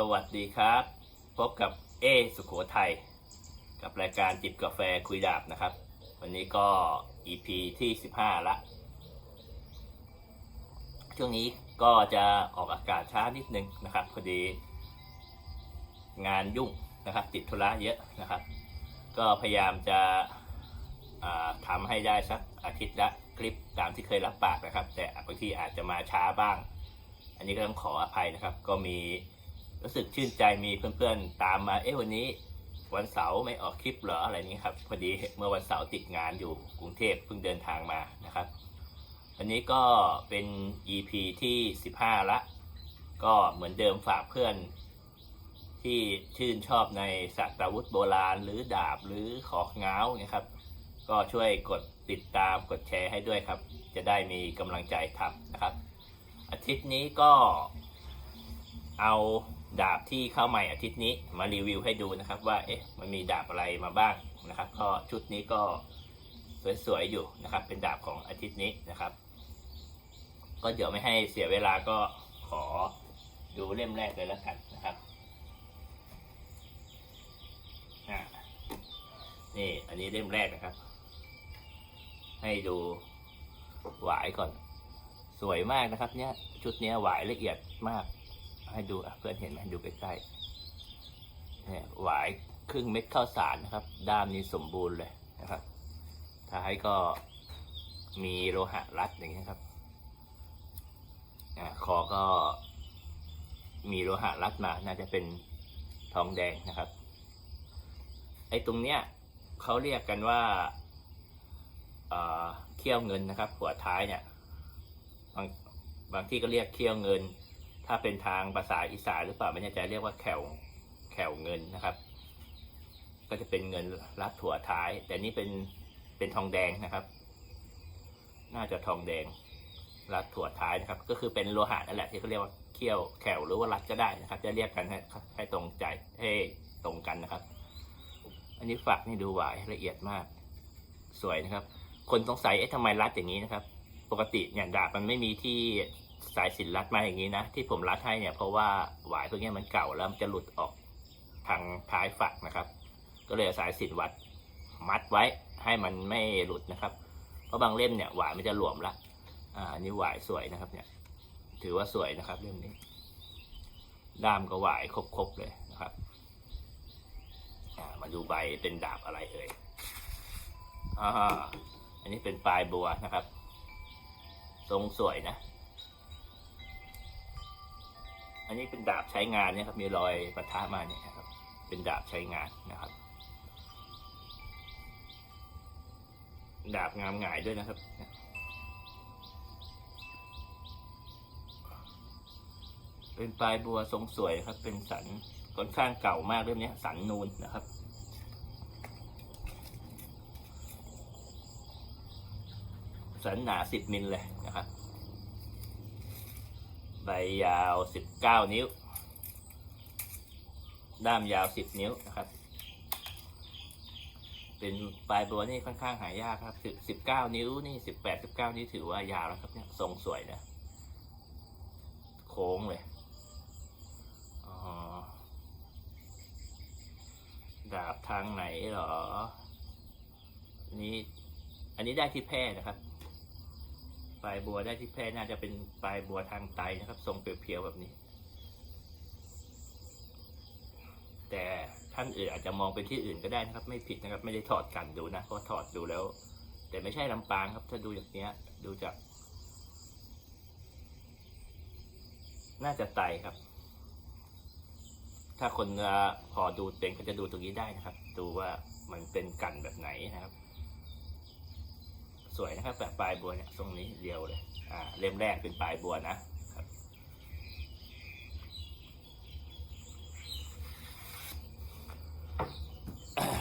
สวัสดีครับ พบกับเอสุโขทัยกับรายการจิบกาแฟคุยดาบนะครับ วันนี้ก็ EP ที่ 15 ละ ช่วงนี้ก็จะออกอากาศช้านิดนึงนะครับพอดี งานยุ่งนะครับติดธุระเยอะนะครับ ก็พยายามจะทำให้ได้สักอาทิตย์ละคลิปตามที่เคยรับปากนะครับ แต่บางทีอาจจะมาช้าบ้าง อันนี้ก็ต้องขออภัยนะครับ ก็มี รู้สึกชื่นใจมีเพื่อนๆตามมาเอ๊ะวันนี้ วันเสาร์ไม่ออกคลิปเหรออะไรนี้ครับพอดีเมื่อวันเสาร์ติดงานอยู่กรุงเทพเพิ่งเดินทางมานะครับวันนี้ก็เป็น EP ที่ 15 ละ ก็เหมือนเดิมฝากเพื่อน ที่ชื่นชอบในสัตวุธโบราณ หรือดาบหรือขอกเงาวนะครับ ก็ช่วยกดติดตามกดแชร์ให้ด้วยครับ จะได้มีกำลังใจทำนะครับ อาทิตย์นี้ก็เอา ดาบที่เข้าใหม่อาทิตย์นี้มารีวิวให้ดูนะครับว่าเอ๊ะมันมีดาบอะไรมาบ้างนะครับ ก็ชุดนี้ก็สวยๆอยู่นะครับ เป็นดาบของอาทิตย์นี้นะครับ ก็เดี๋ยวไม่ให้เสียเวลาก็ขอดูเล่มแรกเลยแล้วกันนะครับนี่อันนี้เล่มแรกนะครับ ให้ดูหวายก่อน สวยมากนะครับ เนี่ยชุดนี้หวายละเอียดมาก ให้ดูเพื่อนเห็นไหมดูใกล้ๆเนี่ยหวายครึ่งเม็ดข้าวสารนะครับ ด้ามนี้สมบูรณ์เลยนะครับ ท้ายก็มีโลหะรัดอย่างนี้ยครับอะคอก็มีโลหะรัดมา น่าจะเป็นทองแดงนะครับ ไอ้ตรงเนี้ยเขาเรียกกันว่าเอ่อเขี้ยวเงินนะครับ หัวท้ายเนี่ยบางบางที่ก็เรียกเขี้ยวเงิน ถ้าเป็นทางภาษาอีสานหรือเปล่าไม่แน่ใจเรียกว่าแขวแขวเงินนะครับ ก็จะเป็นเงินรัดถั่วท้าย แต่นี่เป็นเป็นทองแดงนะครับ น่าจะทองแดงรัดถั่วท้ายนะครับ ก็คือเป็นโลหะนั่นแหละที่เขาเรียกว่าเขี้ยวแขวหรือว่ารัดก็ได้นะครับ จะเรียกกันให้ให้ตรงใจให้ตรงกันนะครับ อันนี้ฝักนี่ดูหวายละเอียดมาก สวยนะครับ คนสงสัยเอ๊ะทำไมรัดอย่างนี้นะครับ ปกติเนี่ยดาบมันไม่มีที่ สายสินรัดมาอย่างนี้นะ ที่ผมรัดให้เนี่ยเพราะว่าหวายพวกนี้มันเก่าแล้วมันจะหลุดออกทางท้ายฝักนะครับ ก็เลยเอาสายสินวัดมัดไว้ให้มันไม่หลุดนะครับ เพราะบางเล่มเนี่ยหวายมันจะหลวมละอ่านนี้หวายสวยนะครับ เนี่ย ถือว่าสวยนะครับเล่มนี้ ด้ามก็หวายครบๆเลยนะครับมาดูใบเป็นดาบอะไรเอ่ยอ่าอันนี้เป็นปลายบัวนะครับ ทรงสวยนะ อันนี้เป็นดาบใช้งานเนี่ยครับ มีรอยปะทะมาเนี่ยครับ เป็นดาบใช้งานนะครับ ดาบงามหงายด้วยนะครับเป็นปลายบัวทรงสวยครับ เป็นสันค่อนข้างเก่ามากเรื่องนี้สันนูนนะครับ สันหนาสิบมิลเลยนะครับ ใบยาวสิบเก้านิ้ว ด้ามยาวสิบนิ้วนะครับ เป็นปลายบัวนี่ค่อนข้างหายากครับสิบสิบเก้านิ้วนี่สิบแปดสิบเก้านิ้วถือว่ายาวแล้วครับเนี่ยทรงสวยนะ โค้งเลยอ๋อดาบทางไหนเหรอ นี้อันนี้ได้ที่แพร่นะครับ ปลายบัวได้ที่แพร่น่าจะเป็นปลายบัวทางไตนะครับ ทรงเพียวๆแบบนี้ แต่ท่านอื่นอาจจะมองเป็นที่อื่นก็ได้นะครับ ไม่ผิดนะครับ ไม่ได้ถอดกันดูนะเพราะถอดดูแล้ว แต่ไม่ใช่ลำปางครับ ถ้าดูจากเนี้ย ดูจาก น่าจะไตครับ ถ้าคนเอ่อพอดูเป็นก็จะดูตรงนี้ได้นะครับ ดูว่ามันเป็นกันแบบไหนนะครับ สวยนะครับแบบปลายบัวเนี่ยทรงนี้เรียวเลยอ่าเล่มแรกเป็นปลายบัวนะครับ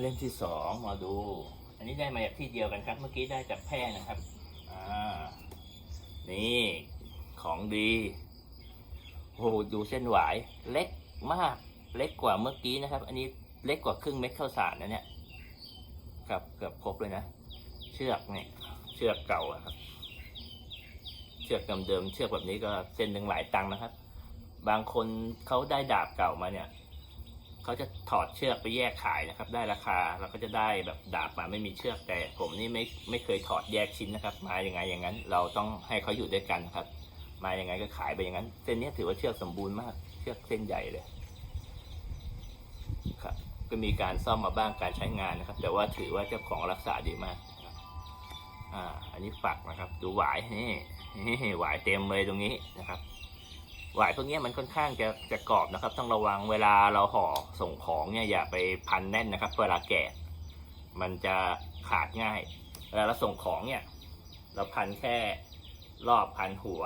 เล่มที่สองมาดู อันนี้ได้มาจากที่เดียวกันครับ เมื่อกี้ได้จากแพร่นะครับ อ่า นี่ของดี โอ้โหดูเส้นหวาย เล็กมาก เล็กกว่าเมื่อกี้นะครับ อันนี้เล็กกว่าครึ่งเม็ดข้าวสารนะเนี่ยครับเกือบครบเลยนะ เชือกเนี่ย ชือกเก่าครับ เชือกเดิมๆเชือกแบบนี้ก็เส้นหนึ่งหลายตังค์นะครับ บางคนเขาได้ดาบเก่ามาเนี่ยเขาจะถอดเชือกไปแยกขายนะครับ ได้ราคาแล้วก็จะได้แบบดาบมาไม่มีเชือกแต่ ผมนี่ไม่ไม่เคยถอดแยกชิ้นนะครับ มาอย่างไงอย่างนั้น เราต้องให้เขาอยู่ด้วยกันครับ มาอย่างไงก็ขายไปอย่างนั้น เส้นนี้ถือว่าเชือกสมบูรณ์มาก เชือกเส้นใหญ่เลยครับก็มีการซ่อมมาบ้างการใช้งานนะครับ แต่ว่าถือว่าเจ้าของรักษาดีมาก อ่า อันนี้ฝักนะครับ ดูหวายนี่หวายเต็มเลยตรงนี้นะครับ หวายพวกนี้มันค่อนข้างจะจะกรอบนะครับ ต้องระวังเวลาเราห่อส่งของเนี่ยอย่าไปพันแน่นนะครับ เวลาแกะมันจะขาดง่าย เวลาเราส่งของเนี่ย เราพันแค่รอบพันหัว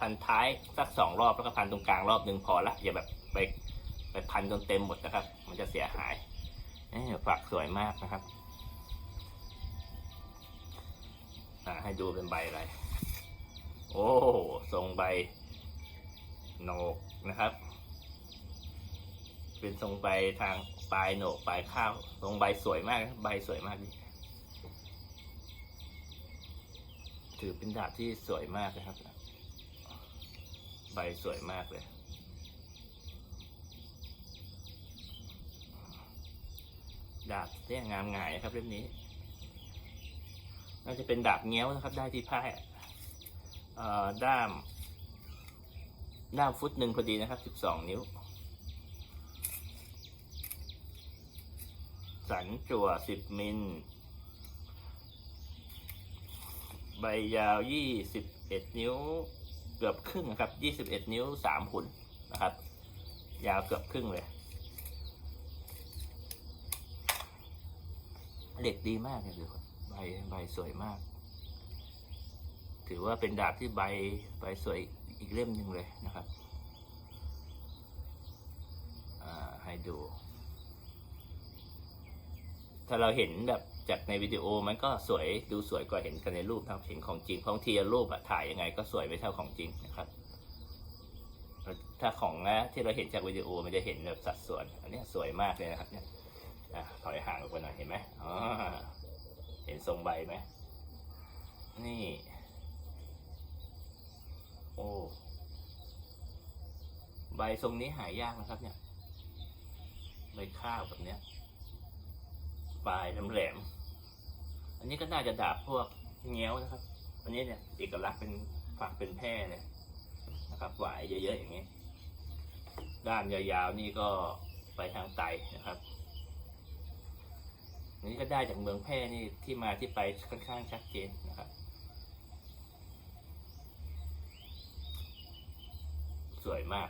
พันท้ายสักสองรอบแล้วก็พันตรงกลางรอบหนึ่งพอละอย่าแบบไปไปพันจนเต็มหมดนะครับ มันจะเสียหายเอ้ยฝักสวยมากนะครับ ให้ดูเป็นใบอะไร โอ้ทรงใบโหนกนะครับ เป็นทรงใบทางปลายโหนกปลายข้าวทรงใบสวยมากใบสวยมากดีถือเป็นดาบที่สวยมากนะครับ ใบสวยมากเลยดาบเที่ยงามง่ายครับเล่มนี้ น่าจะเป็นดาบเงี้ยวนะครับ ได้ที่พ่าด้าม ด้ามฟุตหนึ่งพอดีนะครับสิบสองนิ้ว สันจั่วสิบมิล ใบยาวยี่สิบเอ็ดนิ้ว เกือบครึ่งนะครับยี่สิบเอ็ดนิ้วสามหุ่นนะครับ ยาวเกือบครึ่งเลยเหล็กดีมากเลยดูครั บใบใบสวยมาก ถือว่าเป็นดาบที่ใบใบสวยอีกเล่มหนึ่งเลยนะครับให้ดู ถ้าเราเห็นแบบจากในวิดีโอมันก็สวยดูสวยกว่าเห็นกันในรูปนะครับเห็นของจริงเพราะบางทีรูปอะถ่ายยังไงก็สวยไม่เท่าของจริงนะครับถ้าของนะที่เราเห็นจากวิดีโอมันจะเห็นแบบสัดส่วน อันนี้สวยมากเลยนะครับเนี่ยถอยห่างออกไปหน่อยเห็นไหมอ๋อ เห็นทรงใบไหม นี่ โอ้ ใบทรงนี้หายากนะครับ เนี่ย ใบข้าวแบบเนี้ย ปลายแหลมๆอันนี้ก็น่าจะดาบพวกเงี้ยวนะครับ อันนี้เนี่ยเอกลักษณ์เป็นฝักเป็นแพร่เลยนะครับ หวายเยอะๆอย่างนี้ ด้านยาวๆนี่ก็ไปทางไตนะครับ นี้ก็ได้จากเมืองแพร่นี่ที่มาที่ไปค่อนข้างชัดเจนนะครับ สวยมาก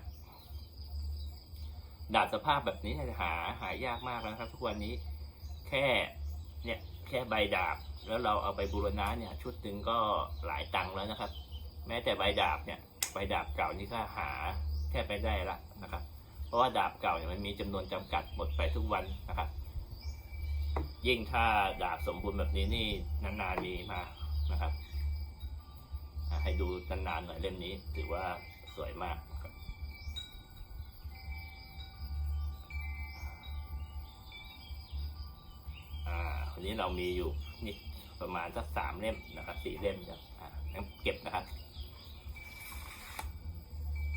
ดาบสภาพแบบนี้หาหายากมากแล้วนะครับ ทุกวันนี้แค่เนี่ยแค่ใบดาบ แล้วเราเอาไปบูรณะเนี่ย ชุดหนึ่งก็หลายตังค์แล้วนะครับ แม้แต่ใบดาบเนี่ยใบดาบเก่านี่ก็หาแค่ไปได้ละนะครับ เพราะว่าดาบเก่าเนี่ยมันมีจำนวนจำกัดหมดไปทุกวันนะครับ ยิ่งถ้าดาบสมบูรณ์แบบนี้นี่นานๆมีมานะครับ ให้ดูนานๆหน่อยเล่มนี้ ถือว่าสวยมากอ่าวันนี้เรามีอยู่นี่ประมาณสักสามเล่มนะครับสี่เล่มครับอ่างั้นเก็บนะครับ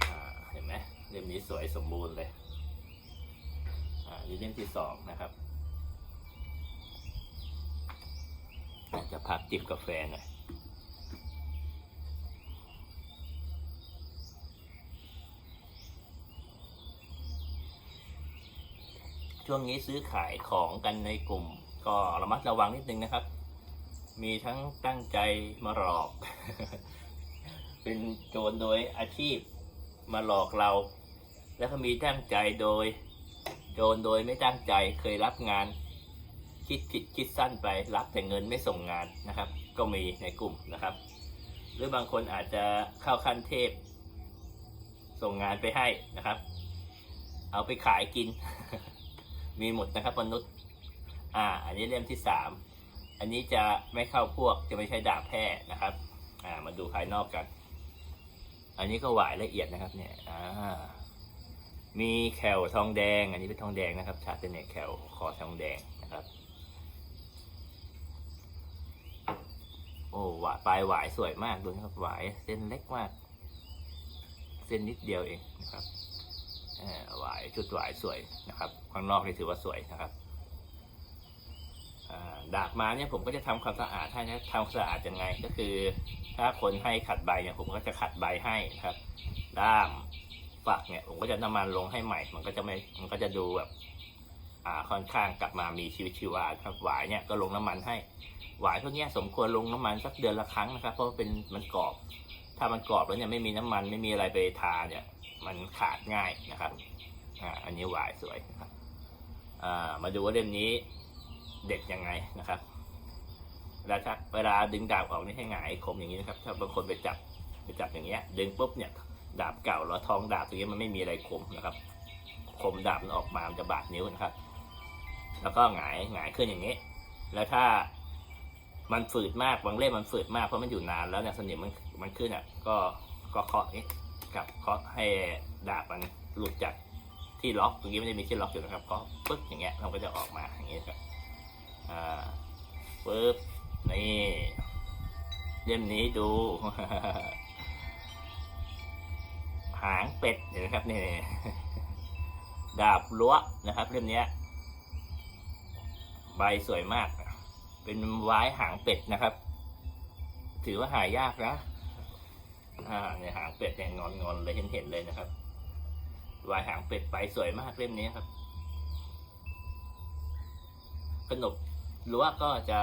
อ่าเห็นไหมเล่มนี้สวยสมบูรณ์เลย อ่านี่เล่มที่สองนะครับ จจะพักจิบกาแฟหน่อยช่วงนี้ซื้อขายของกันในกลุ่ม ก็ระมัดระวังนิดนึงนะครับ มีทั้งตั้งใจมาหลอก เป็นโจรโดยอาชีพมาหลอกเรา แล้วก็มีตั้งใจโดย โจรโดยไม่ตั้งใจเคยรับงาน คิดผิดคิดสั้นไปรับแต่เงินไม่ส่งงานนะครับ ก็มีในกลุ่มนะครับ หรือบางคนอาจจะเข้าขั้นเทพ ส่งงานไปให้นะครับ เอาไปขายกิน มีหมดนะครับมนุษย์ อ่า อันนี้เล่มที่สามอันนี้จะไม่เข้าพวกจะไม่ใช่ดาบแพร่นะครับ อ่ามาดูภายนอกกัน อันนี้ก็หวายละเอียดนะครับเนี่ยอ่ามีแขวทองแดง อันนี้เป็นทองแดงนะครับชาเป็นเนี่ยแขวคอทองแดงนะครับ โอ้หวายปลายหวายสวยมากดูนะครับหวายเส้นเล็กมาก เส้นนิดเดียวเองนะครับหวายชุดหวายสวยนะครับ ข้างนอกนี่ถือว่าสวยนะครับดาบมาเนี่ยผมก็จะทำความสะอาดให้นะทำความสะอาดยังไง ก็คือ ถ้าคนให้ขัดใบเนี่ยผมก็จะขัดใบให้นะครับ ด้ามฝักเนี่ยผมก็จะน้ำมันลงให้ใหม่ มันก็จะไม่มันก็จะดูแบบ ค่อนข้างกลับมามีชีวิตชีวาครับหวายเนี่ยก็ลงน้ำมันให้หวายพวกนี้สมควรลงน้ำมันสักเดือนละครั้งนะครับ เพราะว่าเป็นมันกรอบ ถ้ามันกรอบแล้วเนี่ยไม่มีน้ำมันไม่มีอะไรไปทาเนี่ยมันขาดง่ายนะครับอ่าอันนี้หวายสวยนะครับอ่ามาดูว่าเล่มนี้เด็ดยังไงนะครับเวลาชักเวลาดึงดาบออกนี่ให้หงายคมอย่างนี้นะครับ ถ้าบางคนไปจับไปจับอย่างเงี้ยดึงปุ๊บเนี่ยดาบเก่าแล้วทองดาบตรงนี้มันไม่มีอะไรคมนะครับ คมดาบมันออกมามันจะบาดนิ้วนะครับ แล้วก็หงายหงายขึ้นอย่างนี้ แล้วถ้ามันฝืดมากบางเล่มมันฝืดมากเพราะมันอยู่นานแล้วเนี่ยสนิมมันมันขึ้นอะก็ก็เคาะนี้กับเคาะให้ดาบมันหลุดจากที่ล็อกตรงนี้ไม่ได้มีที่ล็อกอยู่นะครับก็ปึ๊บอย่างเงี้ยมันก็จะออกมาอย่างเงี้ยครับอ่าปึ๊บนี่เล่มนี้ดู หางเป็ดเห็นไหมครับนี่ดาบล้วนะครับเล่มเนี้ย ใบสวยมาก เป็นไว้หางเป็ดนะครับ ถือว่าหายากนะ อ่าเนี่ยหางเป็ดเนี่ยงอนงอนเลยเห็นเห็นเลยนะครับวายหางเป็ดใบสวยมากเล่มนี้ครับ ขนบรั้วก็จะ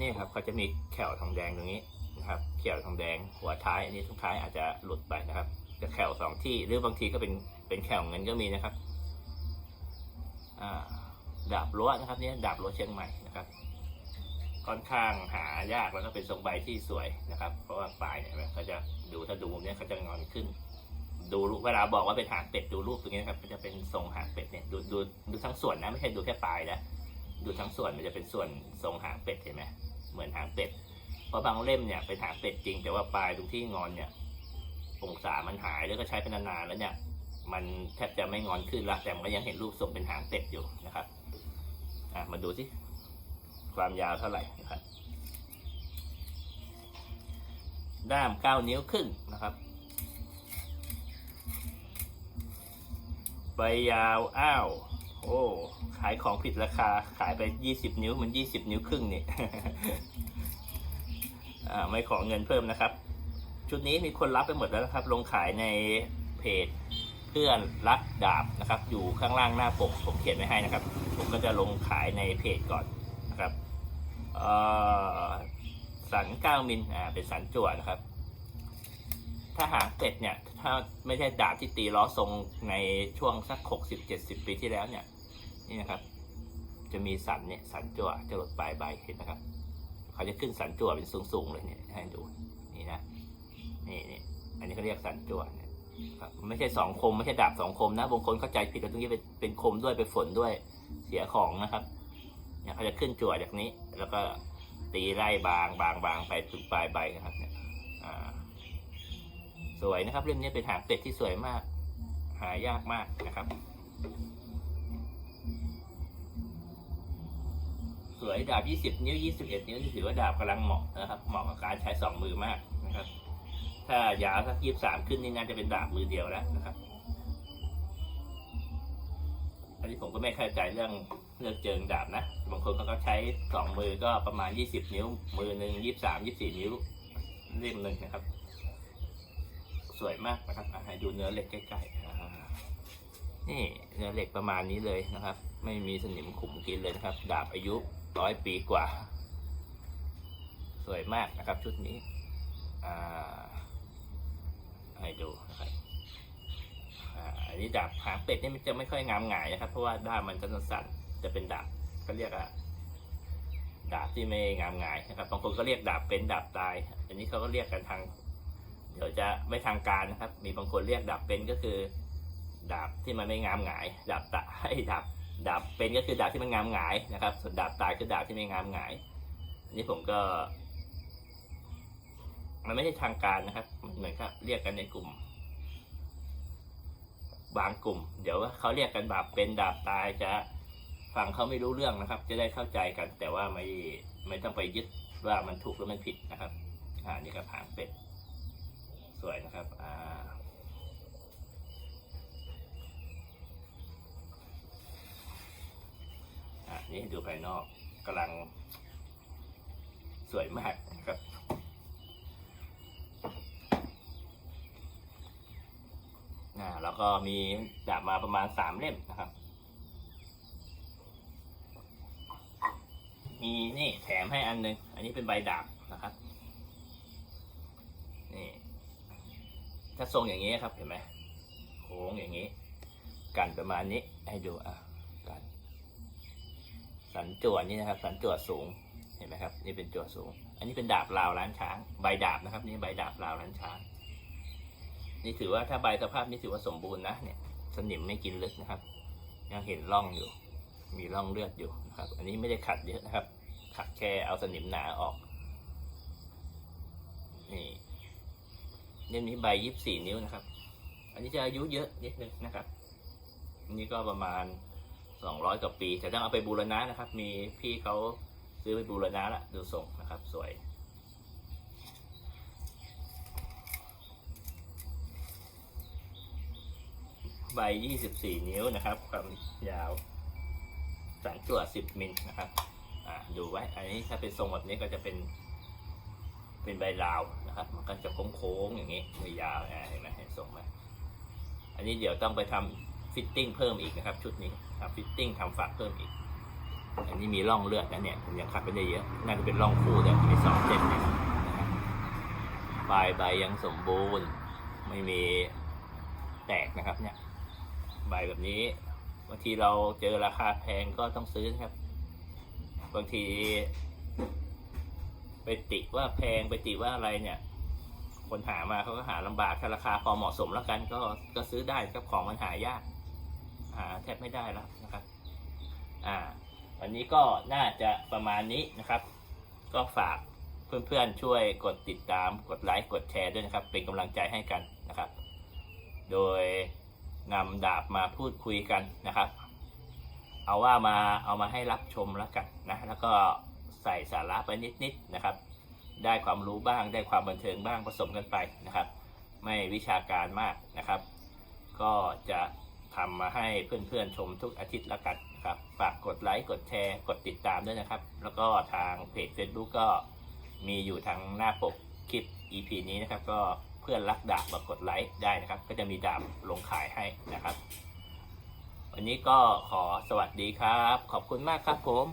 นี่ครับเขาจะมีแขวทองแดงตรงนี้นะครับแขวทองแดงหัวท้าย อันนี้ทุกท้ายอาจจะหลุดไปนะครับ จะแขวสองที่หรือบางทีก็เป็นเป็นแขวเงินก็มีนะครับ อ่า ดาบรั้วนะครับเนี่ยดาบรั้วเชียงใหม่นะครับค่อนข้างหายากแล้วก็เป็นทรงใบที่สวยนะครับ เพราะว่าปลายเนี่ยเขาจะดูถ้าดูเนี่ยเขาจะงอนขึ้น ดูรูปเวลาบอกว่าเป็นหางเป็ดดูรูปตรงนี้ครับมันจะเป็นทรงหางเป็ดเนี่ยดูดูดูทั้งส่วนนะไม่ใช่ดูแค่ปลายนะดูทั้งส่วนมันจะเป็นส่วนทรงหางเป็ดเห็นไหมเหมือนหางเป็ดเพราะบางเล่มเนี่ยเป็นหางเป็ดจริง แต่ว่าปลายตรงที่งอนเนี่ยองศามันหายแล้วก็ใช้เป็นนานๆแล้วเนี่ย มันแทบจะไม่งอนขึ้นละแต่มันก็ยังเห็นรูปทรงเป็นหางเป็ดอยู่นะครับอะมาดูสิความยาวเท่าไหร่นะครับ ด้ามเก้านิ้วครึ่งนะครับใบยาวอ้าว โอ้ขายของผิดราคาขายไปยี่สิบนิ้วมันยี่สิบนิ้วครึ่งนี่อ่าไม่ขอเงินเพิ่มนะครับ ชุดนี้มีคนรับไปหมดแล้วนะครับ ลงขายในเพจ เพื่อนรักดาบนะครับ อยู่ข้างล่างหน้าปกผมเขียนไว้ให้นะครับ ผมก็จะลงขายในเพจก่อนนะครับสันเก้ามิลอ่าเป็นสันจั่วนะครับ ถ้าหางเป็ดเนี่ย ถ้าไม่ใช่ดาบที่ตีล้อทรงในช่วงสักหกสิบเจ็ดสิบปีที่แล้วเนี่ย นี่นะครับ จะมีสันเนี่ยสันจั่วจะหลดปลายใบเห็นนะครับ เขาจะขึ้นสันจั่วเป็นสูงๆเลยเนี่ยให้ดูนี่นะนี่นี่อันนี้เขาเรียกสันจั่วเนี่ยครับ ไม่ใช่สองคมไม่ใช่ดาบสองคมนะบางคนเข้าใจผิดว่าตรงนี้เป็นเป็นคมด้วยเป็นฝนด้วยเสียของนะครับเนี่ยเขาจะขึ้นจั่วจากนี้ แล้วก็ตีไล่บางบางบางไปถึงปลายใบนะครับเนี่ยสวยนะครับเล่มนี้เป็นหางเป็ดที่สวยมาก หายากมากนะครับ สวยดาบ 20 นิ้ว 21 นิ้วถือว่าดาบกำลังเหมาะนะครับเหมาะกับการใช้สองมือมาก ถ้ายาวสัก23ขึ้นนี่น่าจะเป็นดาบมือเดียวแล้วนะครับ อันนี้ผมก็ไม่เข้าใจเรื่องเลือกเจิงดาบนะ บางคนเขาก็ใช้สองมือก็ประมาณ20นิ้ว มือหนึ่ง23 24นิ้วเล่มหนึ่งนะครับ สวยมากนะครับให้ดูเนื้อเหล็กใกล้ๆนี่เนื้อเหล็กประมาณนี้เลยนะครับ ไม่มีสนิมขุมกินเลยนะครับ ดาบอายุร้อยปีกว่า สวยมากนะครับชุดนี้ อ่า ให้ดูนะครับอ่าอันนี้ดาบหางเป็ดนี่มันจะไม่ค่อยงามหงายนะครับ เพราะว่าด้ามมันจะสั้นๆจะเป็นดาบเขาเรียกอะดาบที่ไม่งามหงายนะครับบางคนก็เรียกดาบเป็นดาบตาย อันนี้เขาก็เรียกกันทาง เดี๋ยวจะไม่ทางการนะครับ มีบางคนเรียกดาบเป็นก็คือ ดาบที่มันไม่งามหงาย ดาบตะให้ดาบดาบเป็นก็คือดาบที่มันงามหงายนะครับ ส่วนดาบตายคือดาบที่ไม่งามหงายอันนี้ผมก็ มันไม่ใช่ทางการนะครับเหมือนกับเรียกกันในกลุ่ม บางกลุ่ม เดี๋ยวว่าเขาเรียกกันบาปเป็นดาบตายจะฟังเขาไม่รู้เรื่องนะครับ จะได้เข้าใจกัน แต่ว่าไม่ไม่ต้องไปยึดว่ามันถูกหรือมันผิดนะครับอ่านี่ก็หางเป็ดสวยนะครับอ่าอันนี้ดูภายนอกกำลังสวยมากนะครับ แล้วก็มีดาบมาประมาณสามเล่มนะครับ มีนี่แถมให้อันหนึง อันนี้เป็นใบดาบนะครับนี่ถ้าทรงอย่างนี้ครับเห็นไหมโค้งอย่างนี้ กันประมาณนี้ให้ดูอะกัน สันจวดนี่นะครับ สันจวดสูงเห็นไหมครับ นี่เป็นจวดสูง อันนี้เป็นดาบลาวล้านช้าง ใบดาบนะครับ นี่ใบดาบลาวล้านช้าง นี่ถือว่าถ้าใบสภาพนี่ถือว่าสมบูรณ์นะเนี่ยสนิมไม่กินลึกนะครับ ยังเห็นร่องอยู่ มีร่องเลือดอยู่นะครับ อันนี้ไม่ได้ขัดเยอะนะครับ ขัดแค่เอาสนิมหนาออก นี่เล่มนี้ใบยี่สิบสี่นิ้วนะครับ อันนี้จะอายุเยอะนิดนึงนะครับ อันนี้ก็ประมาณสองร้อยกว่าปีแต่ต้องเอาไปบูรณะนะครับ มีพี่เขาซื้อไปบูรณะละดูทรงนะครับ สวย ใบ 24 นิ้วนะครับ ความยาวสันจวด10 มิลนะครับ อ่า ดูไว้ อันนี้ถ้าเป็นทรงแบบนี้ก็จะเป็น เป็นใบลาวนะครับ มันก็จะโค้งๆอย่างนี้ยาวนะเห็นไหมเห็นทรงไหมอันนี้เดี๋ยวต้องไปทำฟิตติ้งเพิ่มอีกนะครับ ชุดนี้ทำฟิตติ้งทำฝักเพิ่มอีก อันนี้มีร่องเลือดนะเนี่ยผมยังขัดไม่ได้เยอะน่าจะเป็นร่องคู่แต่มีสองเส้นเองนะครับปลายใบยังสมบูรณ์ ไม่มีแตกนะครับเนี่ย ใบแบบนี้บางทีเราเจอราคาแพงก็ต้องซื้อนะครับ บางที ไปติว่าแพงไปติว่าอะไรเนี่ย คนหามาเขาก็หาลำบากถ้าราคาพอเหมาะสมแล้วกัน ก็ก็ซื้อได้ครับของมันหายากหาแทบไม่ได้แล้วนะครับ อ่า วันนี้ก็น่าจะประมาณนี้นะครับ ก็ฝากเพื่อนๆช่วยกดติดตามกดไลค์กดแชร์ด้วยนะครับ เป็นกำลังใจให้กันนะครับ โดย นำดาบมาพูดคุยกันนะครับ เอาว่ามาเอามาให้รับชมแล้วกันนะแล้วก็ใส่สาระไปนิดๆนะครับ ได้ความรู้บ้างได้ความบันเทิงบ้างผสมกันไปนะครับ ไม่วิชาการมากนะครับ ก็จะทำมาให้เพื่อนๆชมทุกอาทิตย์ละกันนะครับฝากกดไลค์กดแชร์กดติดตามด้วยนะครับ แล้วก็ทางเพจ Facebook ก็มีอยู่ทางหน้าปกคลิป EP นี้นะครับก็ เพื่อนรักดาบมากดไลค์ได้นะครับ ก็จะมีดาบลงขายให้นะครับ วันนี้ก็ขอสวัสดีครับ ขอบคุณมากครับผม